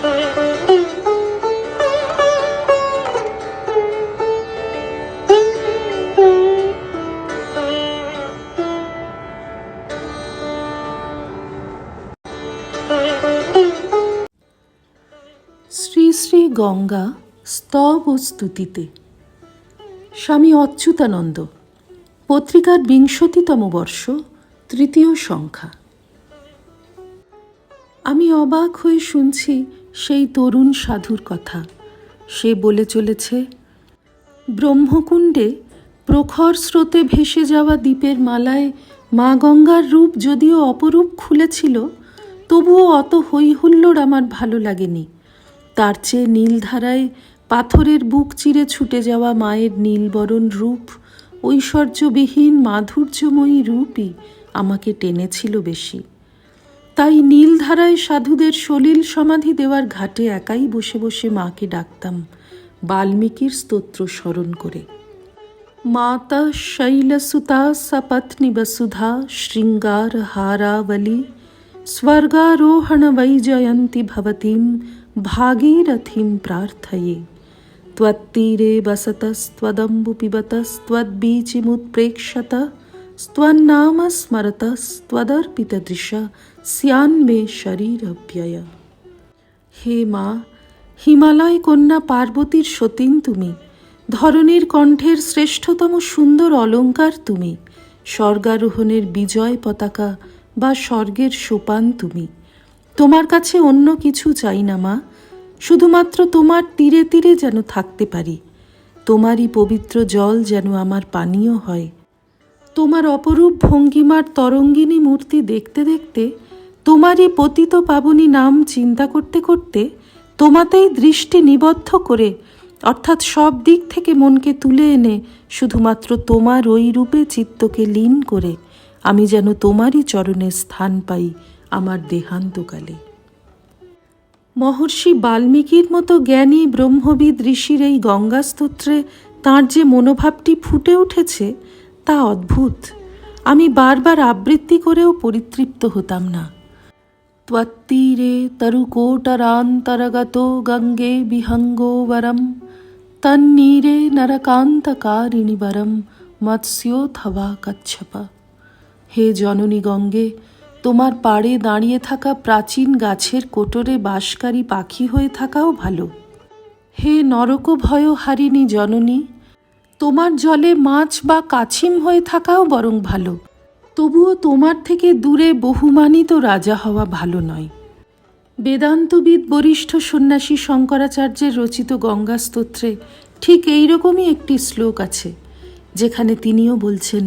শ্রী শ্রী গঙ্গা স্তব ও স্তুতিতে। স্বামী অচ্যুতানন্দ, পত্রিকার বিংশতিতম বর্ষ, তৃতীয় সংখ্যা। আমি অবাক হয়ে শুনছি সেই তরুণ সাধুর কথা। সে বলে চলেছে, ব্রহ্মকুণ্ডে প্রখর স্রোতে ভেসে যাওয়া দ্বীপের মালায় মা গঙ্গার রূপ যদিও অপরূপ খুলেছিল, তবুও অত হৈহুল্লোড় আমার ভালো লাগেনি। তার চেয়ে নীলধারায় পাথরের বুক চিরে ছুটে যাওয়া মায়ের নীলবরণ রূপ, ঐশ্বর্যবিহীন মাধুর্যময়ী রূপই আমাকে টেনেছিল বেশি। তাই নীলধারায় সাধুদের সলিল সমাধি দেওয়ার ঘাটে একাই বসে বসে মাকে ডাকতাম বাল্মীকির স্তোত্র স্মরণ করে মাতা শৈলসুতা সপত্নী বসুধা শৃঙ্গার হারাবলী স্বর্গারোহণ वैजयन्ति भवतीं भागीरथीं प्रार्थये त्वत्तीरे वसतस्त्वदम्बु पिबतस्त्वद्बीचिमुत्प्रेक्षत स्त्वन्नाम स्मरतस्त्वदर्पितदृश स्यान्मे शरीरव्यय হে মা হিমালয় কন্যা পার্বতীর সতীন তুমি ধরণীর কণ্ঠের শ্রেষ্ঠতম সুন্দর অলঙ্কার তুমি স্বর্গারোহণের বিজয় পতাকা বা স্বর্গের সোপান তুমি তোমার কাছে অন্য কিছু চাই না মা শুধুমাত্র তোমার তীরে তীরে যেন থাকতে পারি তোমারই পবিত্র জল যেন আমার পানীয় হয় তোমার অপরূপ ভঙ্গিমার তরঙ্গিনী মূর্তি দেখতে দেখতে, তোমারই পতিত পাবনী নাম চিন্তা করতে করতে, তোমাতেই দৃষ্টি নিবদ্ধ করে, অর্থাৎ সব দিক থেকে মনকে তুলে এনে শুধুমাত্র তোমার ওই রূপে চিত্তকে লীন করে, আমি যেন তোমারই চরণে স্থান পাই আমার দেহান্তকালে। মহর্ষি বাল্মীকির মতো জ্ঞানী ব্রহ্মবিদ ঋষির এই গঙ্গাস্তোত্রে তাঁর যে মনোভাবটি ফুটে উঠেছে তা অদ্ভুত। আমি বারবার আবৃত্তি করেও পরিতৃপ্ত হতাম না। ত্বত্তীরে তরুকোটরান্তরগত গঙ্গে বিহঙ্গো বরম, তন্নীরে নরকান্তকারিণী বরম মৎস্যোথবা কচ্ছপ। হে জননী গঙ্গে, তোমার পাড়ে দাঁড়িয়ে থাকা প্রাচীন গাছের কোটরে বাসকারী পাখি হয়ে থাকাও ভালো। হে নরক ভয় হারিণী জননী তোমার জলে মাছ বা কাছিম হয়ে থাকাও বরং ভালো। তবুও তোমার থেকে দূরে বহুমানিত রাজা হওয়া ভালো নয়। বেদান্তবিদ বরিষ্ঠ সন্ন্যাসী শঙ্করাচার্যের রচিত গঙ্গা স্তোত্রে ঠিক এইরকমই একটি শ্লোক আছে, যেখানে তিনিও বলছেন,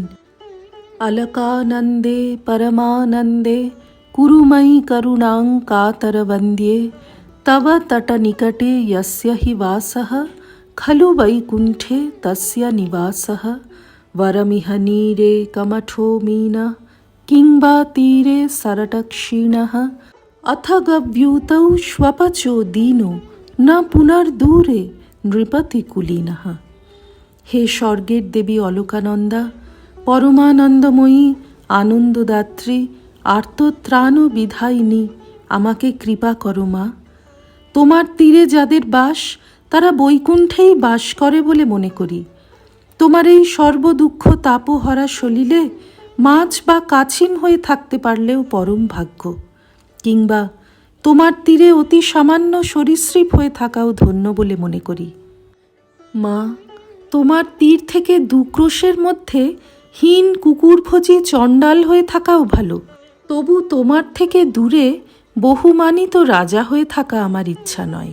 আলকানন্দে পরমানন্দে কুরুময়ী করুণাং কাতরবন্দ্যে তব তট নিকটে হি বাসহ खलु वैकुण्ठे तस्य निवासः वरमिह नीरे कमठो मीन किं वा तीरे सरटक्षीणः अथ गव्यूतौ श्वपचो दीनो न पुनर्दूरे নৃপতিকুলীনः হে স্বর্গের দেবী অলকানন্দা পরমানন্দময়ী আনন্দদাত্রী আর্তত্রাণ বিধায়িনী আমাকে কৃপা করো মা তোমার তীরে যাদের বাস তারা বৈকুণ্ঠেই বাস করে বলে মনে করি। তোমার এই সর্বদুঃখ তাপহরা সলিলে মাছ বা কাছিম হয়ে থাকতে পারলেও পরম ভাগ্য। কিংবা তোমার তীরে অতি সামান্য সরীসৃপ হয়ে থাকাও ধন্য বলে মনে করি। মা, তোমার তীর থেকে দুক্রোশের মধ্যে হীন কুকুরভোজী চণ্ডাল হয়ে থাকাও ভালো। তবু তোমার থেকে দূরে বহুমানিত রাজা হয়ে থাকা আমার ইচ্ছা নয়।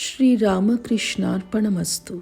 श्रीरामकृष्णार्पणमस्तु।